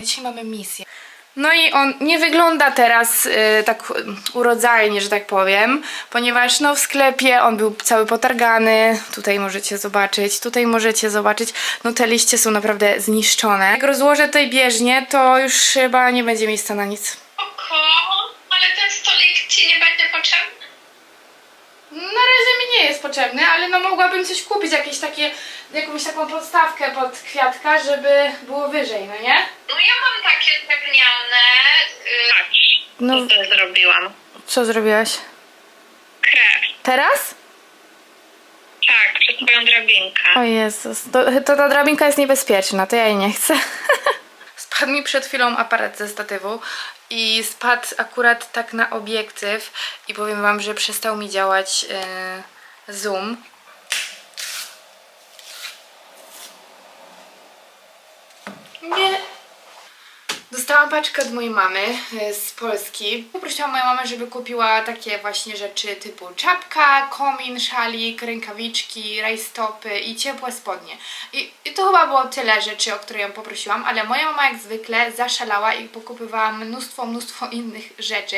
Dzisiaj mamy misję. No i on nie wygląda teraz y, tak urodzajnie, że tak powiem, ponieważ no w sklepie on był cały potargany. Tutaj możecie zobaczyć, tutaj możecie zobaczyć. No te liście są naprawdę zniszczone. Jak rozłożę tej bieżnię, to już chyba nie będzie miejsca na nic. Oko, ale ten stolik ci nie będzie potrzebny? Na razie mi nie jest potrzebny, ale no mogłabym coś kupić, jakieś takie, jakąś taką podstawkę pod kwiatka, żeby było wyżej, no nie? No ja mam takie drewniane. Yy, patrz, No. co to zrobiłam. Co zrobiłaś? Krew. Teraz? Tak, przez twoją drabinkę. O Jezus, to, to ta drabinka jest niebezpieczna, to ja jej nie chcę. Spadł mi przed chwilą aparat ze statywu i spadł akurat tak na obiektyw i powiem wam, że przestał mi działać e, zoom. Nie. Dostałam paczkę od mojej mamy e, z Polski. Poprosiłam moją mamę, żeby kupiła takie właśnie rzeczy typu czapka, komin, szalik, rękawiczki, rajstopy i ciepłe spodnie. I, I to chyba było tyle rzeczy, o które ją poprosiłam, ale moja mama jak zwykle zaszalała i pokupywała mnóstwo, mnóstwo innych rzeczy.